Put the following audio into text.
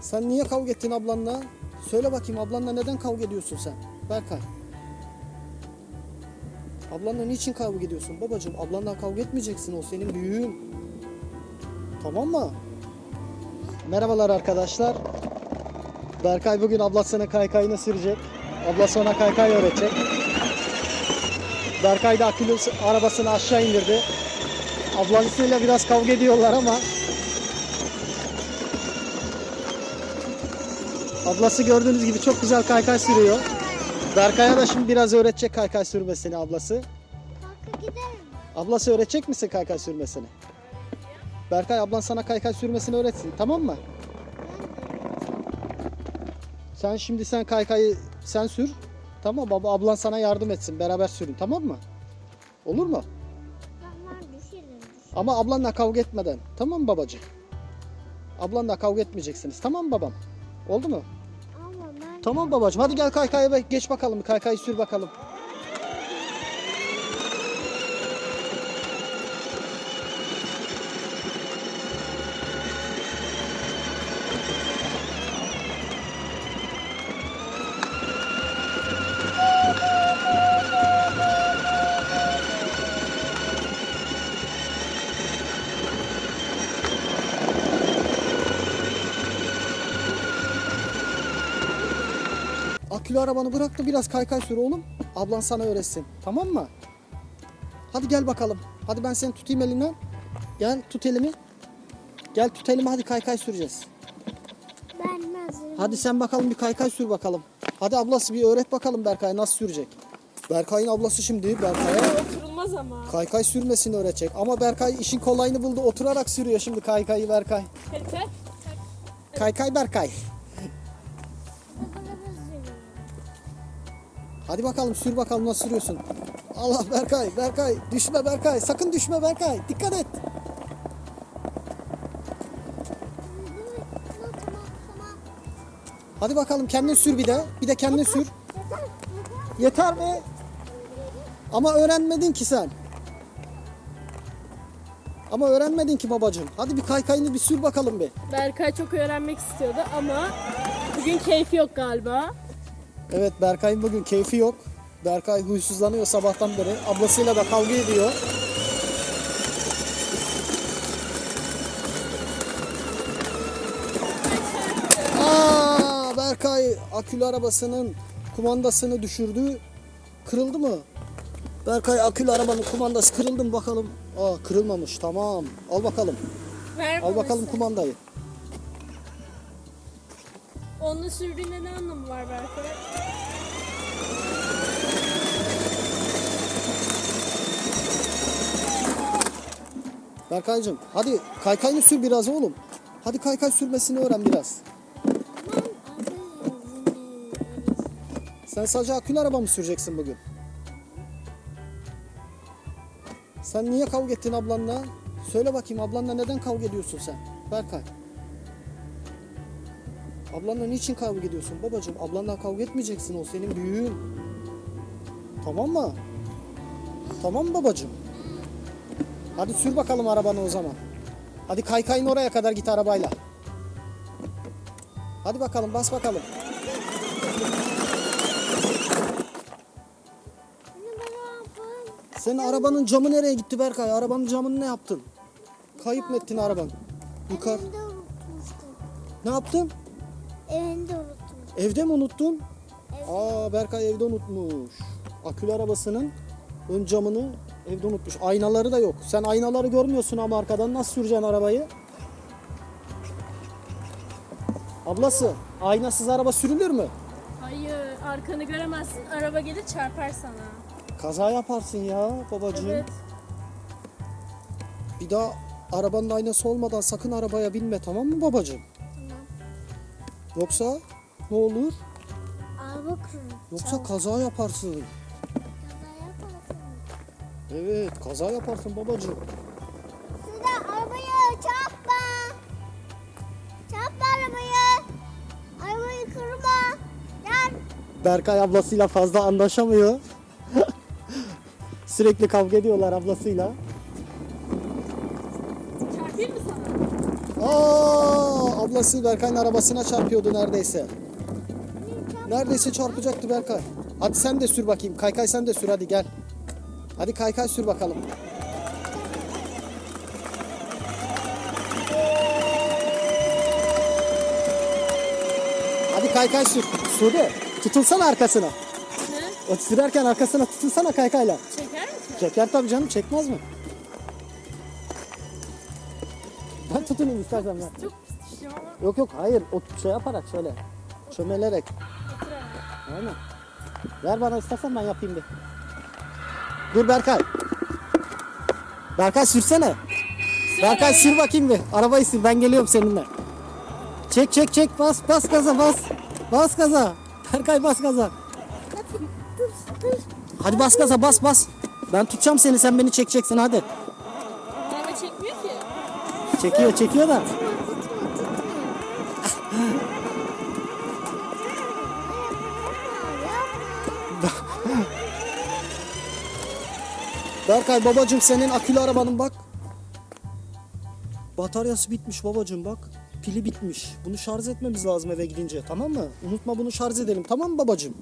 Sen niye kavga ettin ablanla? Söyle bakayım ablanla neden kavga ediyorsun sen? Berkay. Ablanla niçin kavga ediyorsun babacığım? Ablanla kavga etmeyeceksin o senin büyüğün. Tamam mı? Merhabalar arkadaşlar. Berkay bugün ablasına kaykayını sürecek. Ablası ona kaykay öğretecek. Berkay da akülü arabasını aşağı indirdi. Ablasıyla biraz kavga ediyorlar ama Ablası gördüğünüz gibi çok güzel kaykay sürüyor. Berkay'a da şimdi biraz öğretecek kaykay sürmesini ablası. Kalka gidelim? Ablası öğretecek misin kaykay sürmesini? Berkay ablan sana kaykay sürmesini öğretsin tamam mı? Sen şimdi sen kaykayı sen sür. Tamam baba ablan sana yardım etsin beraber sürün tamam mı? Olur mu? Tamam. Ama ablanla kavga etmeden. Tamam mı babacığım? Ablanla kavga etmeyeceksiniz. Tamam mı babam? Oldu mu? Tamam babacığım. Hadi gel kaykaya geç bakalım. Kaykayı sür bakalım. Akülü arabanı bırak da biraz kaykay sür oğlum. Ablan sana öğretsin. Tamam mı? Hadi gel bakalım. Hadi ben seni tutayım elinden. Gel tut elimi. Gel tut elimi hadi kaykay süreceğiz. ben hazırım. Hadi sen bakalım bir kaykay sür bakalım. Hadi ablası bir öğret bakalım Berkay nasıl sürecek. Berkay'ın ablası şimdi Berkay'a Oturulmaz ama. kaykay sürmesini öğretecek. Ama Berkay işin kolayını buldu. Oturarak sürüyor şimdi kaykayı Berkay. Hadi. Kaykay Berkay. Hadi bakalım sür bakalım nasıl sürüyorsun. Allah Berkay, Berkay düşme Berkay. Sakın düşme Berkay. Dikkat et. Hadi bakalım kendin sür bir de. Bir de kendin sür. Yeter mi? Ama öğrenmedin ki sen. Ama öğrenmedin ki babacığım. Hadi bir kaykayını bir sür bakalım bir. Berkay çok öğrenmek istiyordu ama bugün keyfi yok galiba. Evet Berkay'ın bugün keyfi yok. Berkay huysuzlanıyor sabahtan beri. Ablasıyla da kavga ediyor. Aa, Berkay akülü arabasının kumandasını düşürdü. Kırıldı mı? Berkay akülü arabanın kumandası kırıldı mı bakalım. Aa kırılmamış tamam. Al bakalım. Ver Al bakalım kumandayı. Onu sürdüğünde ne anlamı var Berkay? Berkaycığım hadi kaykayını sür biraz oğlum. Hadi kaykay sürmesini öğren biraz. Sen sadece akülü araba mı süreceksin bugün? Sen niye kavga ettin ablanla? Söyle bakayım ablanla neden kavga ediyorsun sen? Berkay. Ablanla niçin kavga ediyorsun babacığım? Ablanla kavga etmeyeceksin o senin büyüğün. Tamam mı? Tamam mı babacığım? Hadi sür bakalım arabanı o zaman. Hadi kaykayın oraya kadar git arabayla. Hadi bakalım bas bakalım. Senin arabanın camı nereye gitti Berkay? Arabanın camını ne yaptın? Kayıp mı ettin araban? Yukarı. Evinde unutmuştum. Ne yaptın? Evinde unutmuştum. Evde mi unuttun? Evet. Aa Berkay evde unutmuş. Akülü arabasının ön camını evde unutmuş. Aynaları da yok. Sen aynaları görmüyorsun ama arkadan nasıl süreceksin arabayı? Ablası, aynasız araba sürülür mü? Hayır arkanı göremezsin. Araba gelir çarpar sana. Kaza yaparsın ya babacığım. Evet. Bir daha arabanın aynası olmadan sakın arabaya binme tamam mı babacığım? Yoksa ne olur? Araba kırın. Yoksa kaza yaparsın. Kaza yaparsın. Evet, kaza yaparsın babacığım. Sıra arabayı çarpma. Çarpma arabayı. Arabayı kırma. Gel. Berkay ablasıyla fazla anlaşamıyor. Sürekli kavga ediyorlar ablasıyla. Çarpayım mı sana? Aa, ablası Berkay'ın arabasına çarpıyordu neredeyse. Neredeyse çarpacaktı Berkay. Hadi sen de sür bakayım. Kaykay sen de sür hadi gel. Hadi kaykay sür bakalım. Hadi kaykay sür. Sude tutulsana arkasına. Ne? O sürerken arkasına tutulsana kaykayla. Çeker misin? Çeker tabii canım çekmez mi? Ben tutunayım istersen ben. Çok ama. Yok yok hayır o şey yaparak şöyle. Çömelerek. Otur abi. Aynen. Ver bana istersen ben yapayım bir. Dur Berkay. Berkay sürsene. Berkay sür bakayım bir. Arabayı sür ben geliyorum seninle. Çek çek çek bas bas gaza bas. Bas gaza. Berkay bas gaza. Hadi bas gaza bas bas. Ben tutacağım seni sen beni çekeceksin hadi. Araba çekmiyor ki. Çekiyor çekiyor da. Berkay babacım senin akülü arabanın bak. Bataryası bitmiş babacım bak. Pili bitmiş. Bunu şarj etmemiz lazım eve gidince tamam mı? Unutma bunu şarj edelim tamam mı babacım?